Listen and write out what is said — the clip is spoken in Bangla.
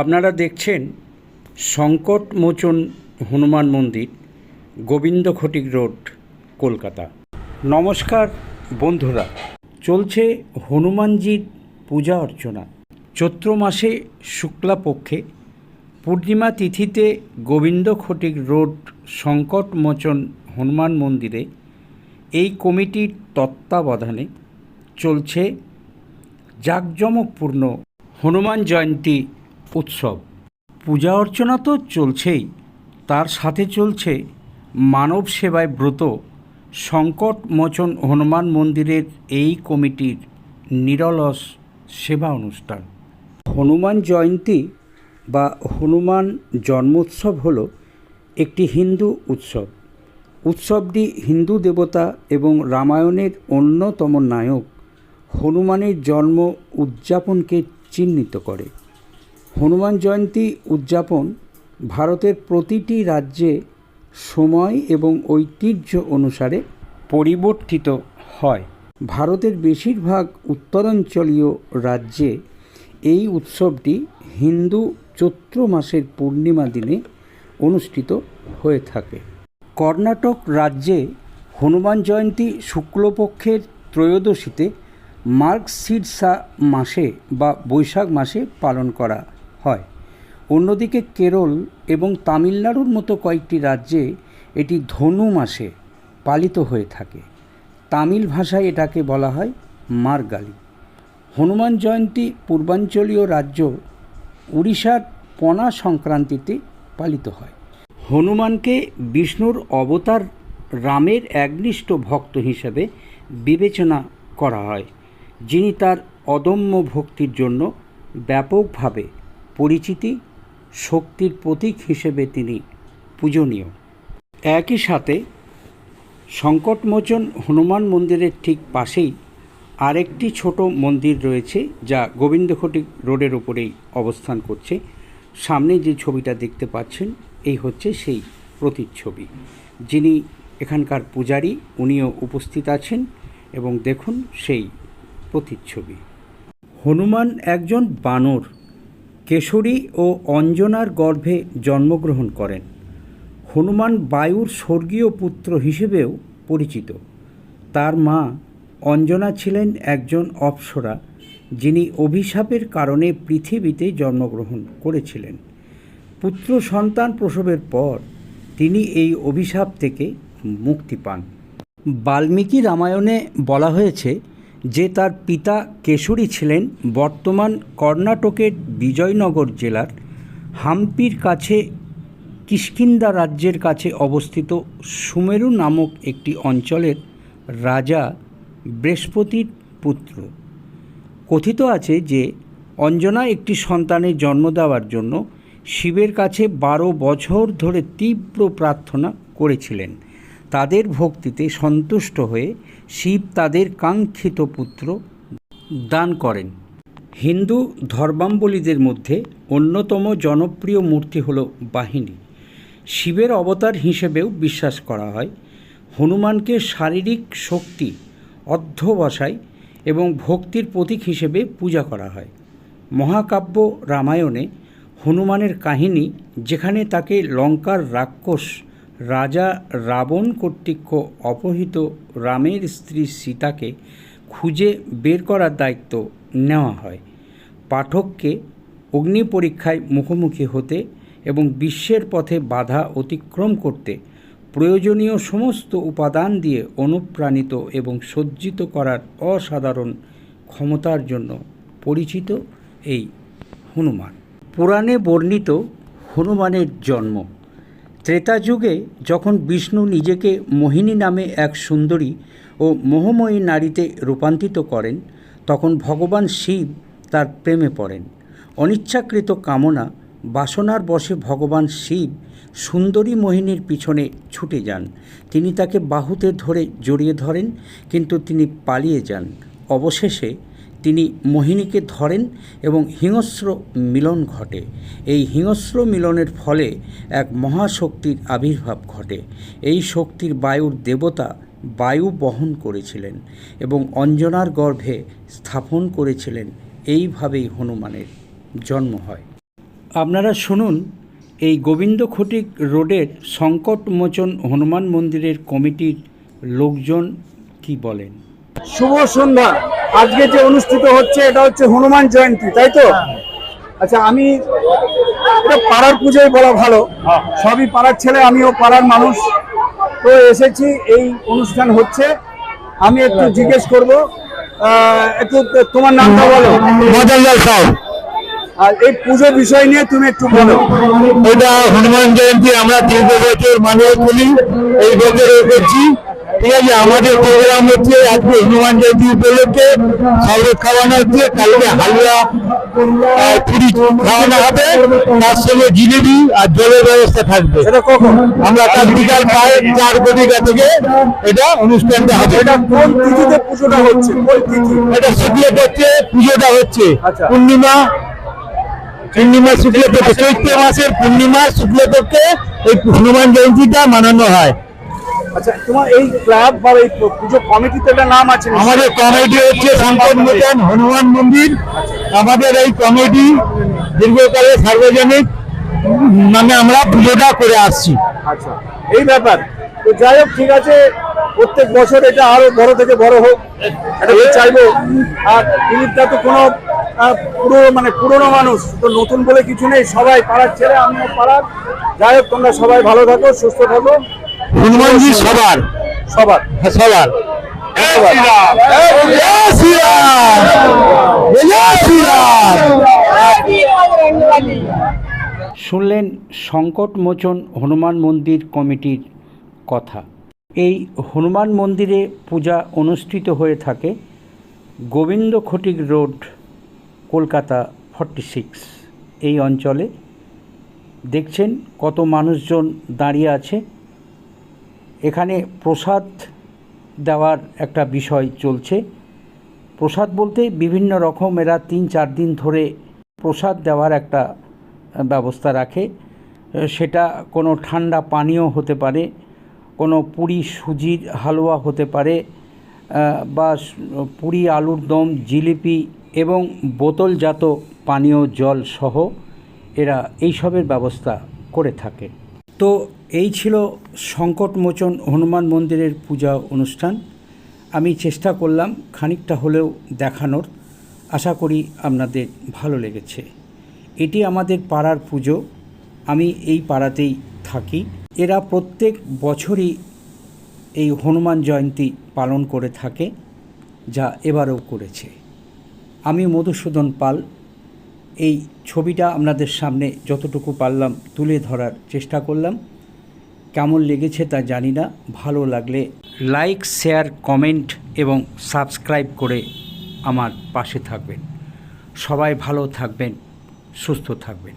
আপনারা দেখছেন সংকট মোচন হনুমান মন্দির, গোবিন্দ খটিক রোড, কলকাতা। নমস্কার বন্ধুরা, চলছে হনুমানজির পূজা অর্চনা। চৈত্র মাসে শুক্লা পক্ষে পূর্ণিমা তিথিতে গোবিন্দ খটিক রোড সংকট মোচন হনুমান মন্দিরে এই কমিটির তত্ত্বাবধানে চলছে জাঁকজমকপূর্ণ হনুমান জয়ন্তী উৎসব। পূজা অর্চনা তো চলছেই, তার সাথে চলছে মানব সেবায় ব্রত। সংকট মোচন হনুমান মন্দিরের এই কমিটির নিরলস সেবা অনুষ্ঠান। হনুমান জয়ন্তী বা হনুমান জন্মোৎসব হল একটি হিন্দু উৎসব। উৎসবটি হিন্দু দেবতা এবং রামায়ণের অন্যতম নায়ক হনুমানের জন্ম উদযাপনকে চিহ্নিত করে। হনুমান জয়ন্তী উদযাপন ভারতের প্রতিটি রাজ্যে সময় এবং ঐতিহ্য অনুসারে পরিবর্তিত হয়। ভারতের বেশিরভাগ উত্তরাঞ্চলীয় রাজ্যে এই উৎসবটি হিন্দু চৈত্র মাসের পূর্ণিমা দিনে অনুষ্ঠিত হয়ে থাকে। কর্ণাটক রাজ্যে হনুমান জয়ন্তী শুক্লপক্ষের ত্রয়োদশীতে মার্গশিরসা মাসে বা বৈশাখ মাসে পালন করা হয়। অন্যদিকে কেরল এবং তামিলনাড়ুর মতো কয়েকটি রাজ্যে এটি ধনু মাসে পালিত হয়ে থাকে। তামিল ভাষায় এটাকে বলা হয় মার্গালি। হনুমান জয়ন্তী পূর্বাঞ্চলীয় রাজ্য উড়িষ্যার পনা সংক্রান্তিতে পালিত হয়। হনুমানকে বিষ্ণুর অবতার রামের একনিষ্ঠ ভক্ত হিসেবে বিবেচনা করা হয়, যিনি তার অদম্য ভক্তির জন্য ব্যাপকভাবে পরিচিতি শক্তির প্রতীক হিসেবে তিনি পূজনীয়। একই সাথে সংকটমোচন হনুমান মন্দিরের ঠিক পাশেই আরেকটি ছোট মন্দির রয়েছে, যা গোবিন্দখটি রোডের উপরেই অবস্থান করছে। সামনে যে ছবিটা দেখতে পাচ্ছেন এই হচ্ছে সেই প্রতিচ্ছবি। যিনি এখানকার পূজারী, উনিও উপস্থিত আছেন এবং দেখুন সেই প্রতিচ্ছবি। হনুমান একজন বানর, কেশরী ও অঞ্জনার গর্ভে জন্মগ্রহণ করেন। হনুমান বায়ুর স্বর্গীয় পুত্র হিসেবেও পরিচিত। তার মা অঞ্জনা ছিলেন একজন অপ্সরা, যিনি অভিশাপের কারণে পৃথিবীতে জন্মগ্রহণ করেছিলেন। পুত্র সন্তান প্রসবের পর তিনি এই অভিশাপ থেকে মুক্তি পান। বাল্মীকি রামায়ণে বলা হয়েছে যে তার পিতা কেশরী ছিলেন বর্তমান কর্ণাটকের বিজয়নগর জেলার হাম্পির কাছে কিষ্কিন্দা রাজ্যের কাছে অবস্থিত সুমেরু নামক একটি অঞ্চলের রাজা বৃহস্পতির পুত্র। কথিত আছে যে অঞ্জনা একটি সন্তানের জন্ম দেওয়ার জন্য শিবের কাছে বারো বছর ধরে তীব্র প্রার্থনা করেছিলেন। তাদের ভক্তিতে সন্তুষ্ট হয়ে শিব তাদের কাঙ্ক্ষিত পুত্র দান করেন। হিন্দু ধর্মাবলীদের মধ্যে অন্যতম জনপ্রিয় মূর্তি হল বাহিনী। শিবের অবতার হিসেবেও বিশ্বাস করা হয়। হনুমানকে শারীরিক শক্তি, অধ্যবসায় এবং ভক্তির প্রতীক হিসেবে পূজা করা হয়। মহাকাব্য রামায়ণে হনুমানের কাহিনী যেখানে তাকে লঙ্কার রাক্ষস রাজা রাবণ কর্তৃক অপহৃত রামের স্ত্রী সীতাকে খুঁজে বের করার দায়িত্ব নেওয়া হয়। পাঠককে অগ্নি পরীক্ষায় মুখোমুখি হতে এবং বিশ্বের পথে বাধা অতিক্রম করতে প্রয়োজনীয় সমস্ত উপাদান দিয়ে অনুপ্রাণিত এবং সজ্জিত করার অসাধারণ ক্ষমতার জন্য পরিচিত এই হনুমান। পুরাণে বর্ণিত হনুমানের জন্ম। ত্রেতা যুগে যখন বিষ্ণু নিজেকে মোহিনী নামে এক সুন্দরী ও মোহময়ী নারীতে রূপান্তরিত করেন, তখন ভগবান শিব তার প্রেমে পড়েন। অনিচ্ছাকৃত কামনা, বাসনার বশে ভগবান শিব সুন্দরী মোহিনীর পিছনে ছুটে যান। তিনি তাকে বাহুতে ধরে জড়িয়ে ধরেন, কিন্তু তিনি পালিয়ে যান। অবশেষে তিনি মোহিনীকে ধরেন এবং হিংস্র মিলন ঘটে। এই হিংস্র মিলনের ফলে এক মহাশক্তির আবির্ভাব ঘটে। এই শক্তির বায়ুর দেবতা বায়ু বহন করেছিলেন এবং অঞ্জনার গর্ভে স্থাপন করেছিলেন। এইভাবেই হনুমানের জন্ম হয়। আপনারা শুনুন, এই গোবিন্দ খটিক রোডের সংকটমোচন হনুমান মন্দিরের কমিটির লোকজন কি বলেন? শুভ সন্ধ্যা। আজকে যে অনুষ্ঠিত হচ্ছে এটা হচ্ছে হনুমান জয়ন্তী তাই তো? আচ্ছা আমি এটা পাড়ার পুজোই বলা ভালো। সবই পাড়ার ছেলে আমিও পাড়ার মানুষ। তো এসেছি এই অনুষ্ঠান হচ্ছে। আমি একটু জিজ্ঞেস করব একটু তোমার নামটা বলো। মদনলাল সাউ। আর এই পুজো বিষয় নিয়ে তুমি একটু বলো। এটা হনুমান জয়ন্তী আমরা দীর্ঘ বছর মানুষ করি এই বছর করছি ঠিক আছে আমাদের প্রোগ্রাম হচ্ছে আজকে হনুমান জয়ন্তী উপলক্ষে শরবত খাওয়ানো হচ্ছে কালকে হালুয়া পুরি খাওয়ানো হবে তার সঙ্গে জিলিপি আর জলের ব্যবস্থা থাকবে। আমরা কাল বিকাল প্রায় চার কোটিকা থেকে এটা অনুষ্ঠানটা হবে। এটা কোন তিথিতে পুজোটা হচ্ছে? পুজোটা হচ্ছে। আচ্ছা। পূর্ণিমা পূর্ণিমা শুক্লপক্ষে চৈত্র মাসের পূর্ণিমা শুক্লপক্ষে এই হনুমান জয়ন্তীটা মানানো হয়। আচ্ছা তোমার এই ক্লাব বা এই পুজো কমিটিতে একটা নাম আছে? আমাদের কমিটি হচ্ছে সংকট মোচন হনুমান মন্দির। আমাদের এই কমিটি দীর্ঘকালে সার্বজনিক মানে আমরা পুজোটা করে আসছি। আচ্ছা এই ব্যাপার। তো যাই হোক ঠিক আছে প্রত্যেক বছর এটা আরও বড় থেকে বড় হোক এটা চাইব। আর দিলীপদা তো কোনো পুরো মানে পুরনো মানুষ তো নতুন বলে কিছু নেই সবাই পাড়ার ছেলে আমিও পাড়ার। যাই হোক তোমরা সবাই ভালো থাকো সুস্থ থাকো। হনুমানজি সবার। সবার। হ্যাঁ, সবার। শুনলেন সংকটমোচন হনুমান মন্দির কমিটির কথা। এই হনুমান মন্দিরে পূজা অনুষ্ঠিত হয়ে থাকে Gobinda Khatik road Kolkata forty six. এই অঞ্চলে দেখছেন কত মানুষজন দাঁড়িয়ে আছে। এখানে প্রসাদ দেওয়ার একটা বিষয় চলছে। প্রসাদ বলতে বিভিন্ন রকম এরা তিন চার দিন ধরে প্রসাদ দেওয়ার একটা ব্যবস্থা রাখে। সেটা কোনো ঠান্ডা পানীয় হতে পারে, কোনো পুরি সুজির হালুয়া হতে পারে বা পুরি, আলুর দম, জিলিপি এবং বোতলজাত পানীয় জল সহ এরা এইসবের ব্যবস্থা করে থাকে। তো এই ছিল সংকটমোচন হনুমান মন্দিরের পূজা অনুষ্ঠান। আমি চেষ্টা করলাম খানিকটা হলেও দেখানোর। আশা করি আপনাদের ভালো লেগেছে। এটি আমাদের পাড়ার পুজো। আমি এই পাড়াতেই থাকি। এরা প্রত্যেক বছরই এই হনুমান জয়ন্তী পালন করে থাকে, যা এবারেও করেছে। আমি মধুসূদন পাল। এই ছবিটা আপনাদের সামনে যতটুকু পারলাম তুলে ধরার চেষ্টা করলাম। কেমন লেগেছে তা জানি না। ভালো লাগলে লাইক শেয়ার কমেন্ট এবং সাবস্ক্রাইব করে আমার পাশে থাকবেন। সবাই ভালো থাকবেন, সুস্থ থাকবেন।